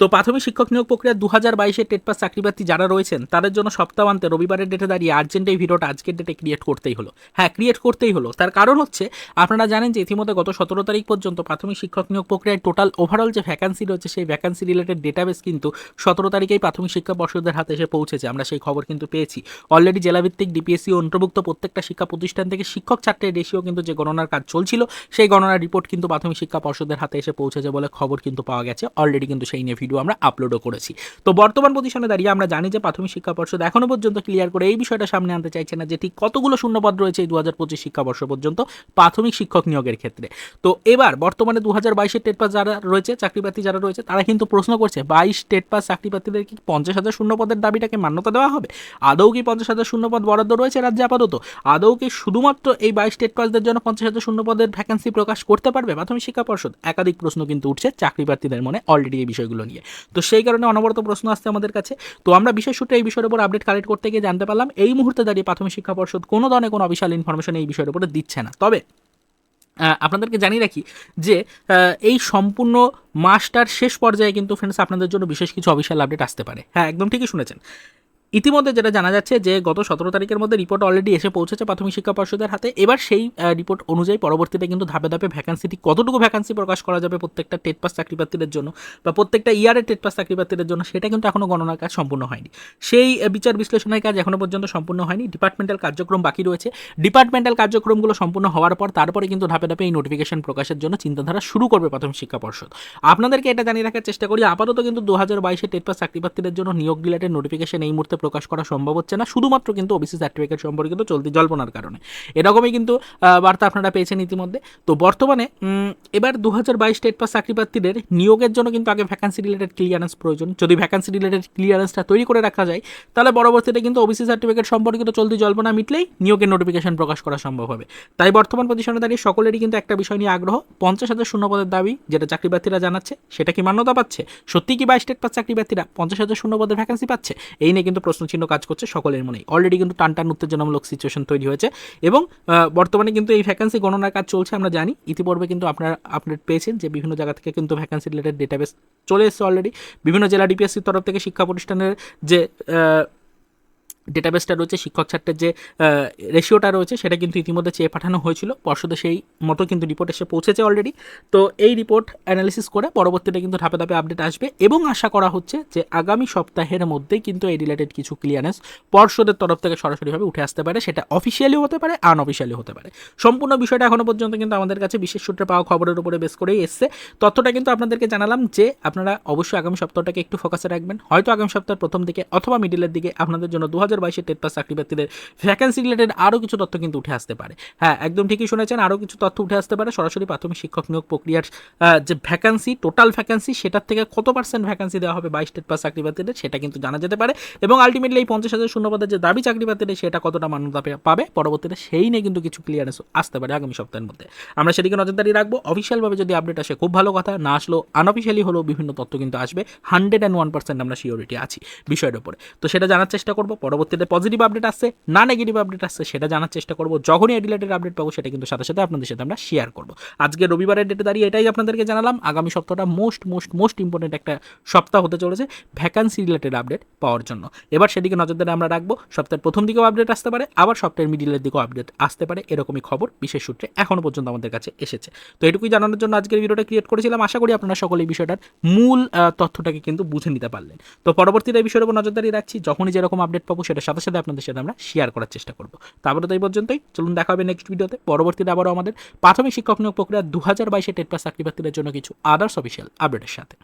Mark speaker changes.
Speaker 1: তো প্রাথমিক শিক্ষক নিয়োগ প্রক্রিয়া দু হাজার বাইশের টেট পাস চাকরিপ্রার্থী যারা রয়েছেন, তাদের জন্য সপ্তাহান্তে রবিবারের ডেটে দাঁড়িয়ে আর্জেন্ট এই ভিডিওটা আজকের ডেটে ক্রিয়েট করতেই হলো। হ্যাঁ ক্রিয়েট করতেই হলো। তার কারণ হচ্ছে, আপনারা জানেন যে ইতিমধ্যে গত সতেরো তারিখ পর্যন্ত প্রাথমিক শিক্ষক নিয়োগ প্রক্রিয়ায় টোটাল ওভারঅল যে ভ্যাকান্সি রয়েছে, সেই ভ্যাকান্সি রিলেটেড ডেটাবেস কিন্তু সতেরো তারিখেই প্রাথমিক শিক্ষা পর্ষদের হাতে এসে পৌঁছেছে। আমরা সেই খবর কিন্তু পেয়েছি। অলরেডি জেলাভিত্তিক ডিপিএসসি অন্তর্ভুক্ত প্রত্যেকটা শিক্ষা প্রতিষ্ঠান থেকে শিক্ষক ছাত্রের রেশিও কিন্তু যে গণনার কাজ চলছিল, সেই গণনার রিপোর্ট কিন্তু প্রাথমিক শিক্ষা পর্ষদের হাতে এসে পৌঁছেছে বলে খবর কিন্তু পাওয়া গেছে। অলরেডি কিন্তু সেই নিয়ে ভিডিও আমরা আপলোডও করেছি। তো বর্তমান পজিশনে দাঁড়িয়ে আমরা জানি যে প্রাথমিক শিক্ষা পর্ষদ এখনও পর্যন্ত ক্লিয়ার করে এই বিষয়টা সামনে আনতে চাইছে না যে ঠিক কতগুলো শূন্যপদ রয়েছে এই দু হাজার পঁচিশ শিক্ষাবর্ষ পর্যন্ত প্রাথমিক শিক্ষক নিয়োগের ক্ষেত্রে। তো এবার বর্তমানে দু হাজার বাইশের টেট পাস যারা রয়েছে, চাকরিপ্রার্থী যারা রয়েছে, তারা কিন্তু প্রশ্ন করছে, বাইশ টেট পাস চাকরিপ্রার্থীদের কি পঞ্চাশ হাজার শূন্যপদের দাবিটাকে মান্যতা দেওয়া হবে? আদৌ কি পঞ্চাশ হাজার শূন্যপদ বরাদ্দ রয়েছে রাজ্যে আপাতত? আদৌ কি শুধুমাত্র এই বাইশ টেট পাসদের জন্য পঞ্চাশ হাজার শূন্যপদের ভ্যাকেন্সি প্রকাশ করতে পারবে প্রাথমিক শিক্ষা পর্ষদ? একাধিক প্রশ্ন কিন্তু উঠছে চাকরিপ্রার্থীদের মনে অলরেডি এই বিষয়গুলো নিয়ে। তো সেই কারণে অনবরত প্রশ্ন আসছে আমাদের কাছে। তো আমরা বিশেষ সূত্রে এই বিষয়ের উপর আপডেট কালেক্ট করতে গিয়ে জানতে পারলাম, এই মুহূর্তে দাঁড়িয়ে প্রাথমিক শিক্ষা পর্ষদ কোনো ধরনের কোনো অফিসিয়াল ইনফরমেশন এই বিষয়ের উপরে দিচ্ছে না। তবে আপনাদেরকে জানিয়ে রাখি যে এই সম্পূর্ণ মাসটার শেষ পর্যায়ে কিন্তু ফ্রেন্ডস আপনাদের জন্য বিশেষ কিছু অফিসিয়াল আপডেট আসতে পারে। হ্যাঁ একদম ঠিকই শুনেছেন। ইতিমধ্যে যেটা জানা যাচ্ছে যে গত সতেরো তারিখের মধ্যে রিপোর্ট অলরেডি এসে পৌঁছেছে প্রাথমিক শিক্ষা পর্ষদের হাতে। এবার সেই রিপোর্ট অনুযায়ী পরবর্তীতে কিন্তু ধাপে ধাপে ভ্যাকান্সিটি কতটুকু ভ্যাকান্সি প্রকাশ করা যাবে প্রত্যেকটা টেট পাস চাকরিপ্রার্থীদের জন্য বা প্রত্যেকটা ইয়ারের টেট পাস চাকরিপ্রার্থীদের জন্য, সেটা কিন্তু এখনও গণনার কাজ সম্পূর্ণ হয়নি। সেই বিচার বিশ্লেষণের কাজ এখনও পর্যন্ত সম্পূর্ণ হয়নি। ডিপার্টমেন্টাল কার্যক্রম বাকি রয়েছে। ডিপার্টমেন্টাল কার্যক্রমগুলো সম্পূর্ণ হওয়ার পর তারপরে কিন্তু ধাপে ধাপে এই নোটিফিকেশন প্রকাশের জন্য চিন্তাধারা শুরু করবে প্রাথমিক শিক্ষা পর্ষদ। আপনাদেরকে এটা জানিয়ে রাখার চেষ্টা করি, আপাতত কিন্তু দু হাজার বাইশে টেট পাস চাকরিপ্রার্থীদের জন্য নিয়োগ রিলেটেড নোটিফিকেশন এই মুহূর্তে প্রকাশ করা সম্ভব হচ্ছে না। শুধুমাত্র কিন্তু ওবিসি সার্টিফিকেট সম্পর্কিত চলতি জল্পনার কারণে। এরকমই কিন্তু বার্তা আপনারা পেয়েছেন ইতিমধ্যে। তো বর্তমানে এবার দু হাজার বাইশ স্টেট পাস চাকরিপ্রার্থীদের নিয়োগের জন্য কিন্তু আগে ভ্যাকান্সি রিলেটেড ক্লিয়ারেন্স প্রয়োজন। যদি ভ্যাকান্সি রিলেটেড ক্লিয়ারেন্সটা তৈরি করে রাখা যায়, তাহলে পরবর্তীতে কিন্তু ওবিসি সার্টিফিকেট সম্পর্কিত চলতি জল্পনা মিটলেই নিয়োগের নোটিফিকেশন প্রকাশ করা সম্ভব হবে। তাই বর্তমান প্রতিষ্ঠানে দাঁড়িয়ে সকলেরই কিন্তু একটা বিষয় নিয়ে আগ্রহ। পঞ্চাশ হাজার শূন্যপদের দাবি যেটা চাকরিপ্রার্থীরা জানাচ্ছে, সেটা কি মান্যতা পাচ্ছে? সত্যি কি বাইশ স্টেট পাস চাকরিপ্রার্থীরা পঞ্চাশ হাজার শূন্যপদের ভ্যাকান্সি পাচ্ছে? এই নিয়ে কিন্তু প্রশ্নচিহ্ন কাজ করছে সকলের মনেই। অলরেডি কিন্তু টান টান উত্তেজনামূলক সিচুয়েশন তৈরি হয়েছে এবং বর্তমানে কিন্তু এই ভ্যাকান্সি গণনার কাজ চলছে, আমরা জানি। ইতিপূর্বে কিন্তু আপনারা আপডেট পেয়েছেন যে বিভিন্ন জায়গা থেকে কিন্তু ভ্যাকান্সি রিলেটেড ডেটাবেস চলে এসেছে অলরেডি বিভিন্ন জেলা ডিপিএসসির তরফ থেকে শিক্ষা প্রতিষ্ঠানের যে ডেটাবেসটা রয়েছে, শিক্ষক ছাত্রের যে রেশিওটা রয়েছে, সেটা কিন্তু ইতিমধ্যে চেয়ে পাঠানো হয়েছিল। পর্ষদে সেই মতো কিন্তু রিপোর্ট এসে পৌঁছেছে অলরেডি তো এই রিপোর্ট অ্যানালিসিস করে পরবর্তীতে কিন্তু ধাপে ধাপে আপডেট আসবে এবং আশা করা হচ্ছে যে আগামী সপ্তাহের মধ্যেই কিন্তু এই রিলেটেড কিছু ক্লিয়ারেন্স পর্ষদের তরফ থেকে সরাসরিভাবে উঠে আসতে পারে। সেটা অফিসিয়ালি হতে পারে আনঅফিসিয়ালি হতে পারে। সম্পূর্ণ বিষয়টা এখনও পর্যন্ত কিন্তু আমাদের কাছে বিশেষ সূত্রে পাওয়া খবরের উপরে বেস করেই এসছে। তথ্যটা কিন্তু আপনাদেরকে জানালাম যে, আপনারা অবশ্যই আগামী সপ্তাহটাকে একটু ফোকাসে রাখবেন। হয়তো আগামী সপ্তাহের প্রথম দিকে অথবা মিডিলের দিকে আপনাদের জন্য দু হাজার হাজার বাইশের টেট পাস চাকরিপ্রার্থীদের ভ্যাকেন্সি রিলেটেড আরও কিছু তথ্য কিন্তু উঠে আসতে পারে। হ্যাঁ একদম ঠিকই শুনেছেন, আরও কিছু তথ্য উঠে আসতে পারে। সরাসরি প্রাথমিক শিক্ষক নিয়োগ প্রক্রিয়ার যে ভ্যাকান্সি টোটাল ভ্যাকেন্সি সেটার থেকে কত পার্সেন্ট ভ্যাকান্সি দেওয়া হবে বাইশ টেট পাস চাকরিপ্রার্থীদের সেটা কিন্তু জানা যেতে পারে। এবং আলটিমেটলি এই পঞ্চাশ হাজার শূন্যপদের যে দাবি চাকরিপ্রার্থীদের সেটা কতটা মান্যতা পাবে? পরবর্তীতে সেই নিয়ে কিন্তু কিছু ক্লিয়ারেন্স আসতে পারে আগামী সপ্তাহের মধ্যে। আমরা সেদিকে নজরদারি রাখব। অফিসিয়ালভাবে যদি আপডেট আসে, খুব ভালো কথা, না আসলেও আনঅফিসিয়ালি হলেও বিভিন্ন তথ্য কিন্তু আসবে। হান্ড্রেড অ্যান্ড ওয়ান পার্সেন্ট আমরা সিওরিটি আছি বিষয়ের উপরে। তো সেটা জানার চেষ্টা করব। পরবর্তীতে পজিটিভ আপডেট আসছে, না নেগেটিভ আপডেট আসছে, সেটা জানার চেষ্টা করব। যখনই রিলেটেড আপডেট পাবো, সেটা কিন্তু সাথে সাথে আপনাদের সাথে আমরা শেয়ার করব। আজকে রবিবারের ডেটে দাঁড়িয়ে এটাই আপনাদেরকে জানালাম। আগামী সপ্তাহটা মোস্ট মোস্ট মোস্ট ইম্পর্টেন্ট একটা সপ্তাহ হতে চলেছে ভ্যাকান্সি রিলেটেড আপডেট পাওয়ার জন্য। এবার সেদিকে নজরদারি আমরা রাখব, সপ্তাহের প্রথম দিকেও আপডেট আসতে পারে, আবার সপ্তাহের মিডিলের দিকেও আপডেট আসতে পারে, এরকমই খবর বিশেষ সূত্রে এখনও পর্যন্ত আমাদের কাছে এসেছে। তো এটুকুই জানানোর জন্য আজকের ভিডিওটা ক্রিয়েট করেছিলাম। আশা করি আপনারা সকলে এই বিষয়টার মূল তথ্যটাকে কিন্তু বুঝে নিতে পারলেন। তো পরবর্তীতে এই বিষয়ের উপর নজরদারি রাখছি। যখনই যেরকম আপডেট পাবো সেটার সাথে সাথে আপনাদের সাথে আমরা শেয়ার করার চেষ্টা করব। তারপরে তো এই পর্যন্তই। চলুন দেখা হবে নেক্সট ভিডিওতে পরবর্তীতে আবারও আমাদের প্রাথমিক শিক্ষক নিয়োগ প্রক্রিয়া দু হাজার বাইশে টেট পাস চাকরি প্রার্থীদের জন্য কিছু আদার্স অফিসিয়াল আপডেটের সাথে।